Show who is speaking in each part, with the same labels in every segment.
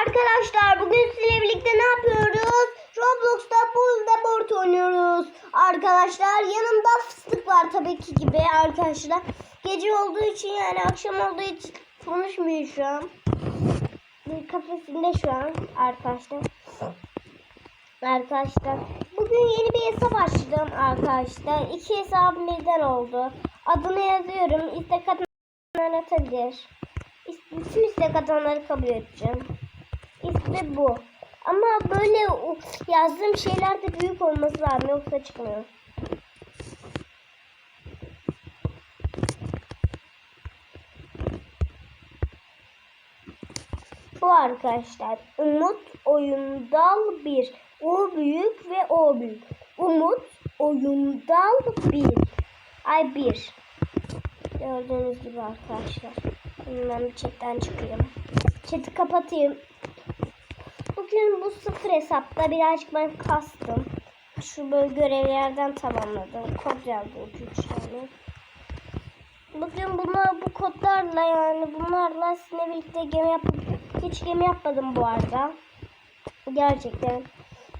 Speaker 1: Arkadaşlar bugün sizinle birlikte ne yapıyoruz? Roblox'ta Bull'da board oynuyoruz. Arkadaşlar yanımda fıstık var tabii ki gibi arkadaşlar. Gece olduğu için yani akşam olduğu için an. Bir kafesinde şu an arkadaşlar. Arkadaşlar bugün yeni bir hesap açtım arkadaşlar. İki hesabım birden oldu. Adını yazıyorum. İstek atmayan atabilir. İs- Bütün istek atanları kabul edeceğim. İsmi bu. Ama böyle o- yazdığım şeyler de büyük olması lazım yoksa çıkmıyor. Bu arkadaşlar Umut Oyundal 1. U büyük ve O büyük. Umut Oyundal 1. Ay 1. Gördüğünüz gibi arkadaşlar. Bir chatten çıkayım. Chat'i kapatayım. Bugün bu sıfır hesapta birazcık ben kastım. Şu böyle görevlerden tamamladım. Kod yazdım 3 tane. Bugün bunlar bu kodlarla yani bunlarla sizinle birlikte gemi yapıp hiç gemi yapmadım bu arada. Gerçekten.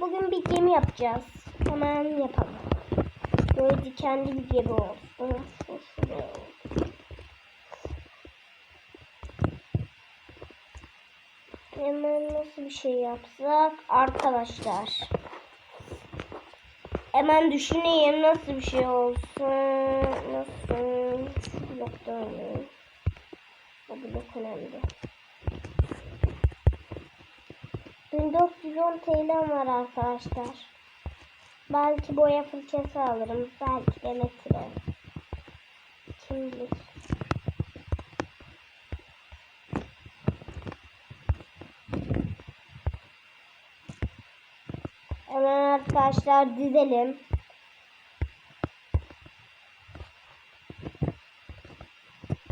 Speaker 1: Bugün bir gemi yapacağız. Hemen yapalım. Böyle dikenli bir gemi olsun. Şu şuraya olsun. Hemen nasıl bir şey yapsak? Arkadaşlar. Hemen düşüneyim nasıl bir şey olsun. Nasıl? Şu blokta oynayayım. O blok önemli. 1410 TL var arkadaşlar. Belki boya fırçası alırım. Belki de metre. Kim bilir. Hemen arkadaşlar dizelim.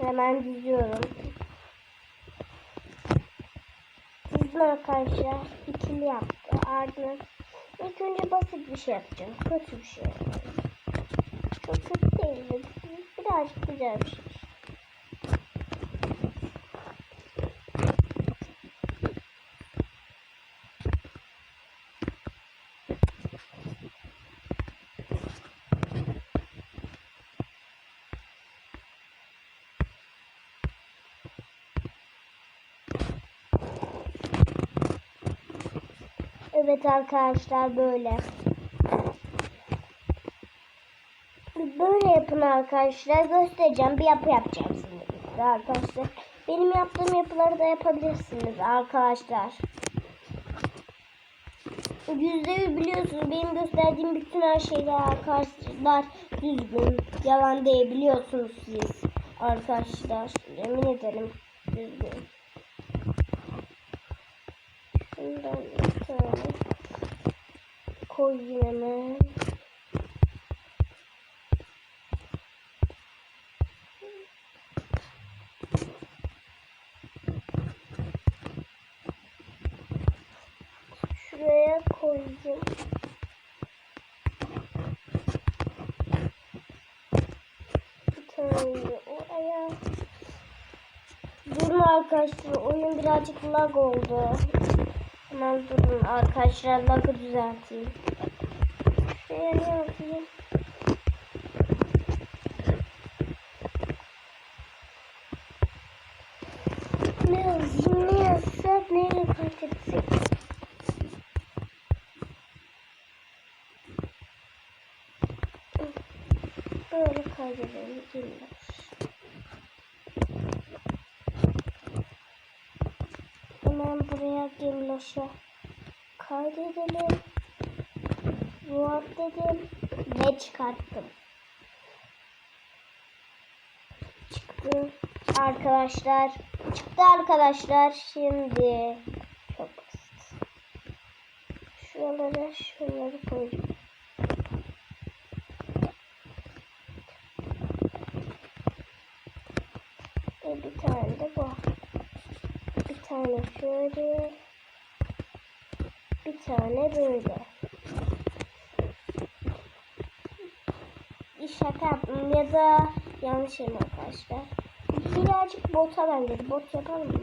Speaker 1: Hemen diziyorum. Dizdim arkadaşlar. İkili yaptı. Ardından ilk önce basit bir şey yapacağım. Kötü bir şey yapacağım. Çok kötü değil de birazcık güzel bir şey. Evet arkadaşlar böyle. Böyle yapın arkadaşlar. Göstereceğim. Bir yapı yapacağım şimdi arkadaşlar. Benim yaptığım yapıları da yapabilirsiniz arkadaşlar. Yüzde yüz biliyorsunuz. Benim gösterdiğim bütün her şeyler arkadaşlar düzgün. Yalan değil siz. Arkadaşlar emin ederim düzgün. Şundan tane koyayım hemen. Şuraya. Durun arkadaşlar oyun birazcık lag oldu. Hemen durun arkadaşlar lagı düzelteyim. Şuraya ne yapayım? Ne yazayım ne yazsak neyle kaydetsek? Böyle kaydedelim. Buraya Gemloş'a kaydedelim. Ruat dedim ve çıkarttım. Çıktı arkadaşlar. Çıktı arkadaşlar. Şimdi çok basit. Şuralara şunları koyacağım. Ve bir tane de bu. Bir tane şöyle. Bir tane böyle. Şaka yaptım ya da yanlış mi arkadaşlar. Birazcık bota benzedi. Bot yapalım mı?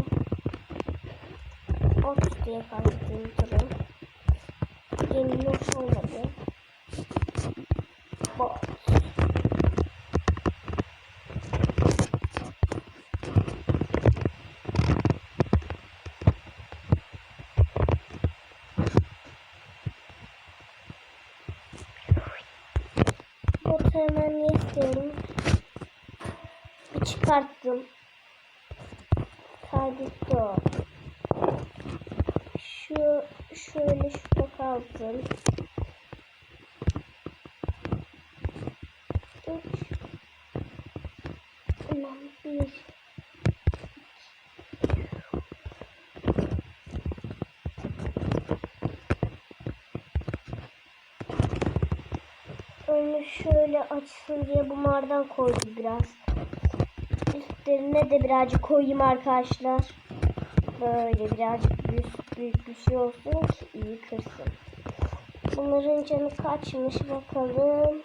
Speaker 1: Bot diye kaydettiğim durum. Yeni hoş olmadı. Bot. Botu hemen istiyorum. Bir çıkarttım. Kaydetti o. Şu şöyle şurada kalsın. Üç. Ulan bir. Önü şöyle açsın diye bumardan koydum biraz. Üstlerine de birazcık koyayım arkadaşlar. Böyle birazcık büyük, büyük bir şey olsun ki iyi kırsın. Bunların canı kaçmış bakalım.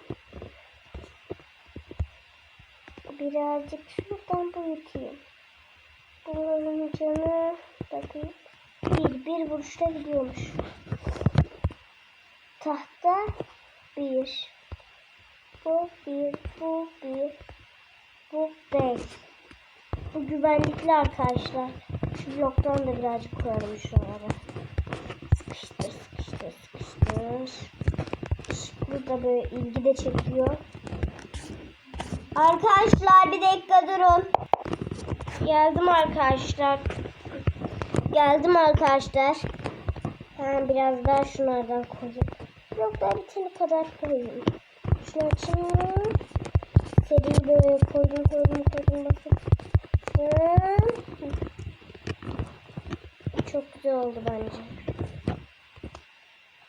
Speaker 1: Birazcık şuradan büyüteyim. Bunların canı bakayım. Bir, bir vuruşta gidiyormuş. Tahta bir. Bu bir, bu bir, bu beş. Bu güvenlikli arkadaşlar. Şu bloktan da birazcık koyalım şuralara. Sıkıştır, sıkıştır, sıkıştır. Burada böyle ilgi de çekiyor. Arkadaşlar bir dakika durun. Geldim arkadaşlar. Geldim arkadaşlar. Ben biraz daha şunlardan koyayım. Bloklar bitene kadar koyayım. Şunu açayım. Seriyi böyle koydum koydum koydum bakın. Çok güzel oldu bence.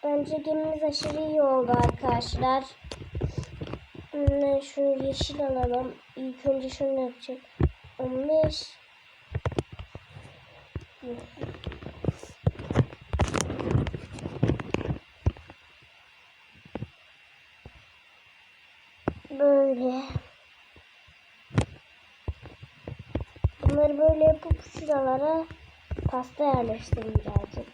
Speaker 1: Bence gemimiz aşırı iyi oldu arkadaşlar. Şunu yeşil alalım. İlk önce şunu yapacak. 15 Böyle. Bunları böyle yapıp şuralara pasta yerleştireyim birazcık.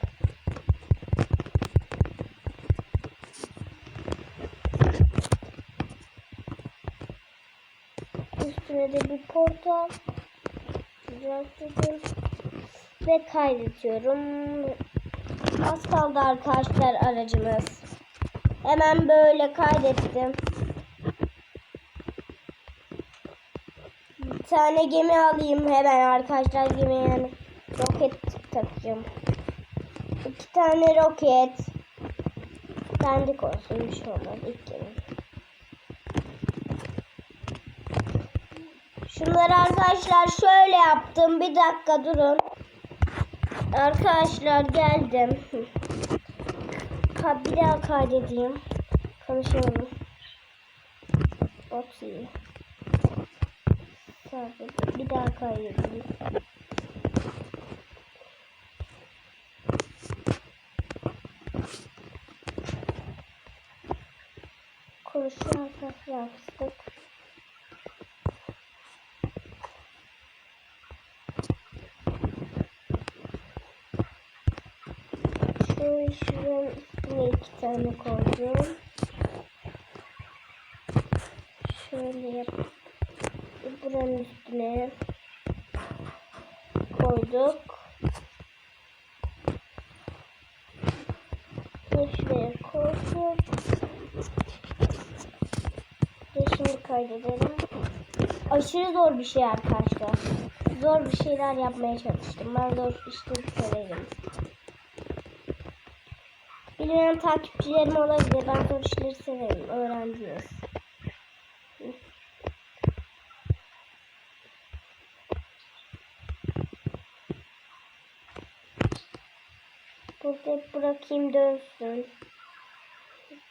Speaker 1: Üstüne de bir portal düzelttim ve kaydediyorum. Az kaldı arkadaşlar aracımız. Hemen böyle kaydettim. Bir tane gemi alayım hemen arkadaşlar gemi yani roket takacağım. İki tane roket. Dandik olsun bir şey olmaz ilk gemi. Şunları arkadaşlar şöyle yaptım. Bir dakika durun. Arkadaşlar geldim. Bir daha kaydedeyim. Konuşalım. Sadece bir daha kaydedeyim. Konuşuyor arkadaşlar fıstık. Şöyle şuranın üstüne iki tane koydum. Şöyle yap. Buranın üstüne koyduk. Ve şuraya koyduk. Ve şimdi kaydedelim. Aşırı zor bir şey arkadaşlar. Zor bir şeyler yapmaya çalıştım. Ben zor işleri severim. Bilmeyen takipçilerim olabilir. Ben zor işleri severim. Öğrendiniz. Burada bırakayım dönsün.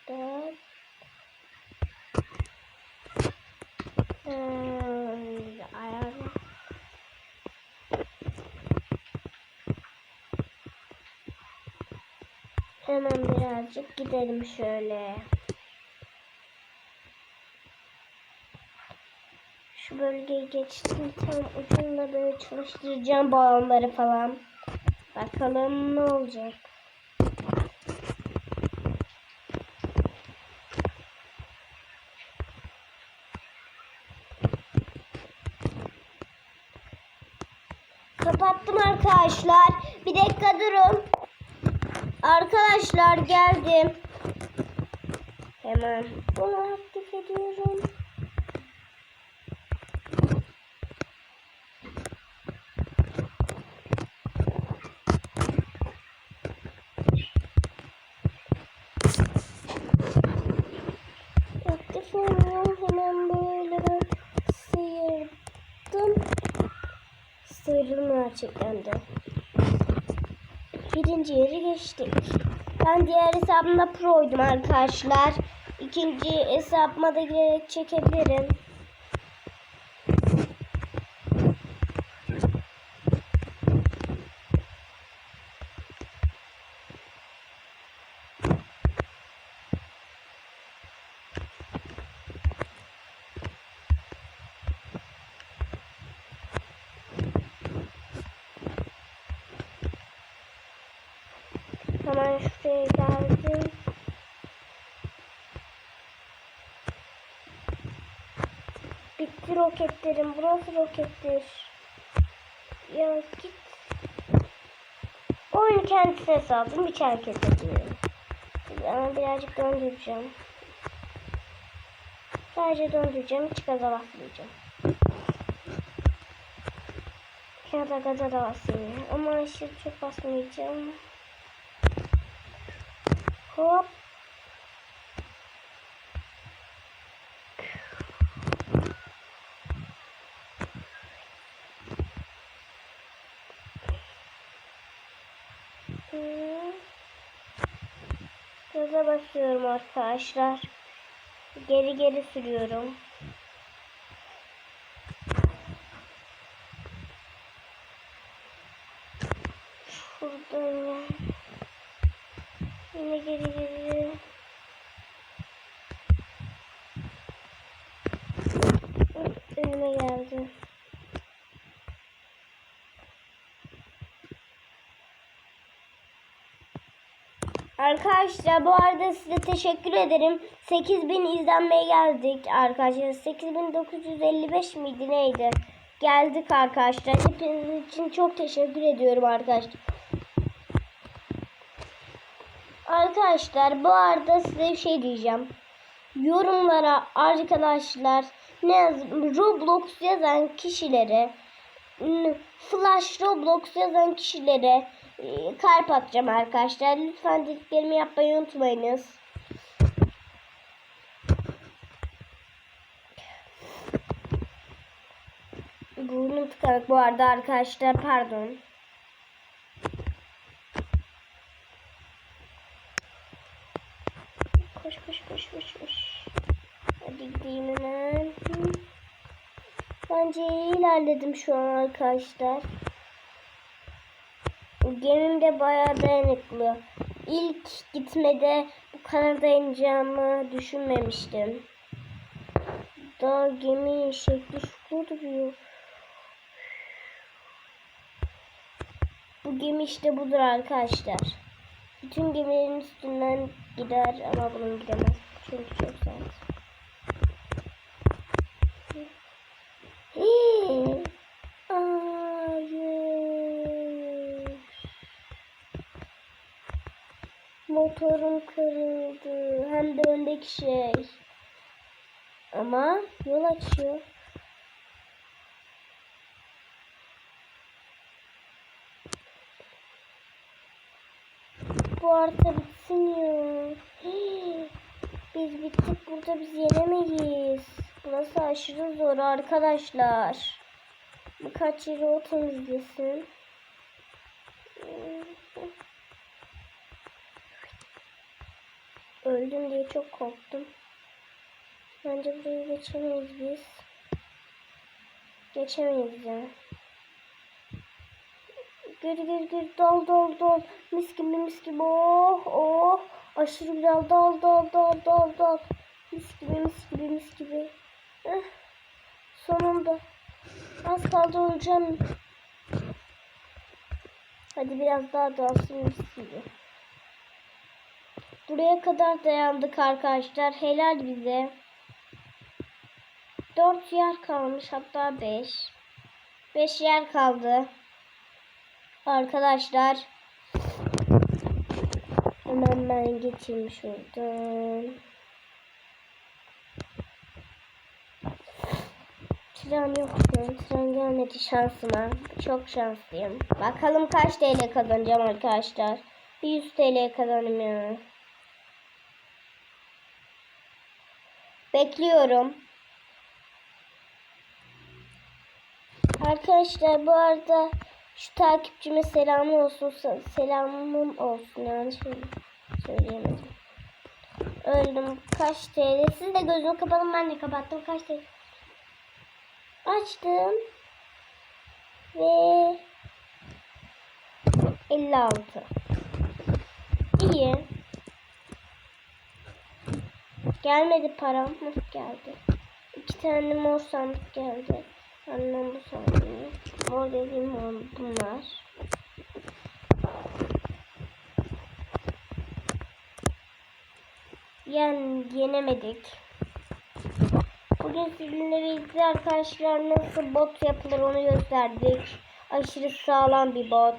Speaker 1: Burada. Birazcık gidelim şöyle. Şu bölgeyi geçtim. Tam ucunda böyle çalıştıracağım balonları falan. Bakalım ne olacak. Kapattım arkadaşlar. Bir dakika durun. Arkadaşlar geldim. Hemen bunu aktif ediyorum. Aktif oluyor. Hemen böyle ben sıyırdım. Sıyrılma gerçekten de. Birinci yeri geçtik. Ben diğer hesabımda pro'ydum arkadaşlar. İkinci hesabıma da girerek çekebilirim. Hemen şuraya geldim. Bitti roketlerim. Burası rokettir. Ya git. Oyunu kendisine saldım. Hiç hareket etmiyorum. Ama birazcık döndüreceğim. Sadece döndüreceğim. Hiç gaza basmayacağım. Ya da gaza da basmayayım. Ama aşırı çok basmayacağım. Hop. Gaza basıyorum arkadaşlar. Geri geri sürüyorum. Şuradan. Yine geri geri. Önüme geldi. Arkadaşlar bu arada size teşekkür ederim. 8000 izlenmeye geldik arkadaşlar. 8955 miydi neydi? Geldik arkadaşlar. Hepiniz için çok teşekkür ediyorum arkadaşlar. Arkadaşlar bu arada size bir şey diyeceğim. Yorumlara arkadaşlar ne yaz Roblox yazan kişilere Flash Roblox yazan kişilere e, kalp atacağım arkadaşlar. Lütfen dediklerimi yapmayı unutmayınız. Burnum tıkanık bu arada arkadaşlar pardon. Koş koş koş koş koş. Hadi gideyim hemen. Bence ilerledim şu an arkadaşlar. Gemim de bayağı dayanıklı. İlk gitmede bu kadar dayanacağımı düşünmemiştim. Daha geminin şekli şuklu duruyor. Bu gemi işte budur arkadaşlar. Bütün gemilerin üstünden gider ama bunun gidemez. Çünkü çok sert. Motorum kırıldı. Hem de öndeki şey. Ama yol açıyor. Bu arada bitsin ya. Bittik burada biz yenemeyiz. Burası aşırı zor arkadaşlar. Birkaç yeri o temizlesin. Öldüm diye çok korktum. Bence burayı geçemeyiz biz. Geçemeyiz ya. Gir gir gir dal dal dal. Mis gibi mis gibi oh oh. Aşırı güzel dal dal dal dal dal. Mis gibi mis gibi mis gibi. Eh, sonunda. Az kaldı öleceğim. Hadi biraz daha dalsın sizi. Buraya kadar dayandık arkadaşlar. Helal bize. Dört yer kalmış hatta beş. Beş yer kaldı. Arkadaşlar. Hemen ben geçeyim şuradan. Tren yok şu an. Tren gelmedi şansıma. Çok şanslıyım. Bakalım kaç TL kazanacağım arkadaşlar. Bir 100 TL kazanım ya. Bekliyorum. Arkadaşlar bu arada şu takipçime selamı olsun. Selamım olsun şöyle söyleyemedim. Öldüm. Kaç TL? Siz de gözünü kapatın ben de kapattım. Kaç TL? Açtım. Ve 56. İyi. Gelmedi param. Hı, geldi. İki tane mor sandık geldi. Annem bu sandığı. Mor dediğim bunlar. Yen, yenemedik. Bugün sizinle birlikte arkadaşlar nasıl bot yapılır onu gösterdik. Aşırı sağlam bir bot.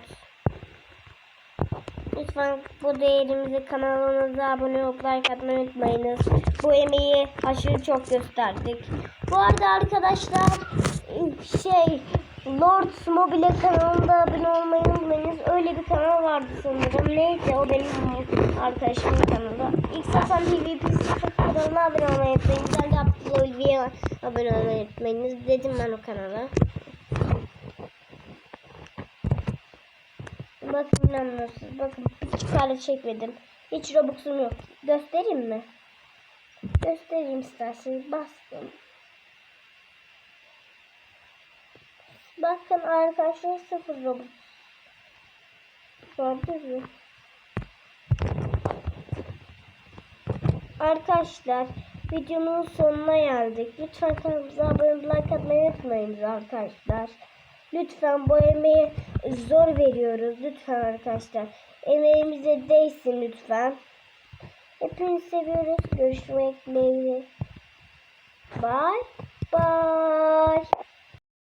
Speaker 1: Lütfen bu değerimizi kanalımıza abone olup like atmayı unutmayınız. Bu emeği aşırı çok gösterdik. Bu arada arkadaşlar şey Lord Mobile kanalında abone olmayı unutmayınız. Öyle bir kanal vardı sanırım. Neyse o benim arkadaşımın kanalı. İlk Satan TV kanalına abone olmayı unutmayınız. De Abdullah Ulvi'ye abone olmayı unutmayınız. Dedim ben o kanala. Bakın inanmıyorsunuz. Bakın hiç kare çekmedim. Hiç Robux'um yok. Göstereyim mi? Göstereyim isterseniz. Bastım. Bakın arkadaşlar sıfır Robux. Gördünüz mü? Arkadaşlar videonun sonuna geldik. Lütfen kanalımıza abone olup like atmayı unutmayınız arkadaşlar. Lütfen bu emeği zor veriyoruz. Lütfen arkadaşlar. Emeğimize değsin lütfen. Hepinizi seviyoruz. Görüşmek dileğiyle. Bye. Bye.